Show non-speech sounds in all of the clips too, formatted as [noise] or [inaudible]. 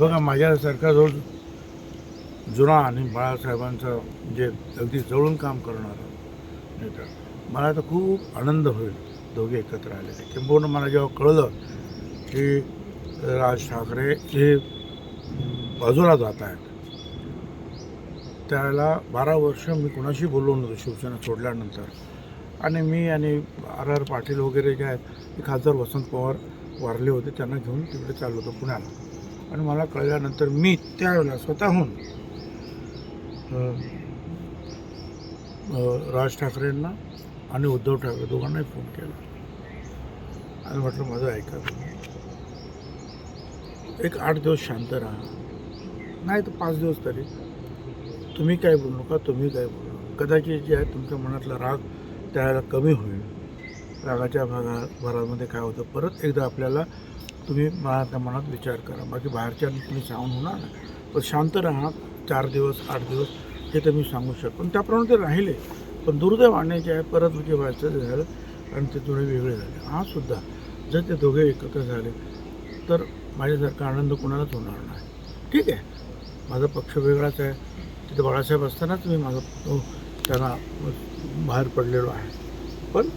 बघा माझ्यासारखा जो जुना आणि बाळासाहेबांचं म्हणजे अगदी जवळून काम करणारा नेता मला तर खूप आनंद होईल दोघे एकत्र आले किंबहुना मला जेव्हा कळलं की राज ठाकरे हे बाजूला जात आहेत त्यावेळेला बारा वर्ष मी कोणाशी बोललो नव्हतो शिवसेना सोडल्यानंतर. आणि मी आणि आर आर पाटील वगैरे जे आहेत ते खासदार वसंत पवार वारले होते त्यांना घेऊन तिकडे चाललो होतो पुण्याला. आणि मला कळल्यानंतर मी त्यावेळेला स्वतःहून राज ठाकरेंना आणि उद्धव ठाकरे दोघांनाही फोन केला. आणि म्हटलं माझं ऐका तुम्ही. एक आठ दिवस शांत राहा. नाही तर पाच दिवस तरी. तुम्ही काय बोलू नका तुम्ही काय बोलू नका. कदाचित जे आहे तुमच्या मनातला राग त्यावेळेला कमी होईल. रागाच्या भागा भरामध्ये काय होतं? परत एकदा आपल्याला तुम्ही त्या मनात विचार करा. बाकी बाहेरच्या तुम्ही सांगून होणार ना पण शांत राहा. चार दिवस आठ दिवस हे तर मी सांगू शकतो. पण त्याप्रमाणे ते राहिले. पण दुर्दैवाने जे आहे परत म्हणजे व्हायचं झालं आणि ते थोडे वेगळे झाले. हा सुद्धा जर ते दोघे एकत्र झाले तर माझ्यासारखा आनंद कोणालाच होणार नाही. ठीक आहे. माझा पक्ष वेगळाच आहे. तिथे बाळासाहेब असतानाच मी माझा त्यांना बाहेर पडलेलो आहे. पण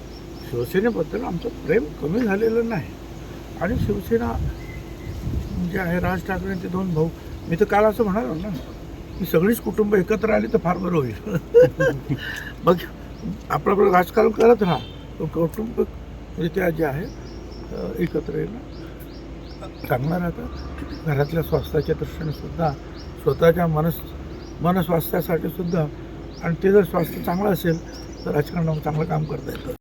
शिवसेनेबद्दल आमचं प्रेम कमी झालेलं नाही. आणि शिवसेना जे आहे राज ठाकरेंचे दोन भाऊ. मी तर काल असं म्हणालो ना की सगळीच कुटुंब एकत्र आली तर फार बरं होईल. [laughs] मग आपलं आपलं राजकारण करत राहा. कौटुंबिकरित्या म्हणजे जे आहे एकत्र येणं चांगलं राहतं. घरातल्या स्वास्थ्याच्या दृष्टीने सुद्धा स्वतःच्या मनस मनस्वास्थ्यासाठी सुद्धा. आणि ते जर स्वास्थ्य चांगलं असेल तर राजकारणावर चांगलं काम करता येतं.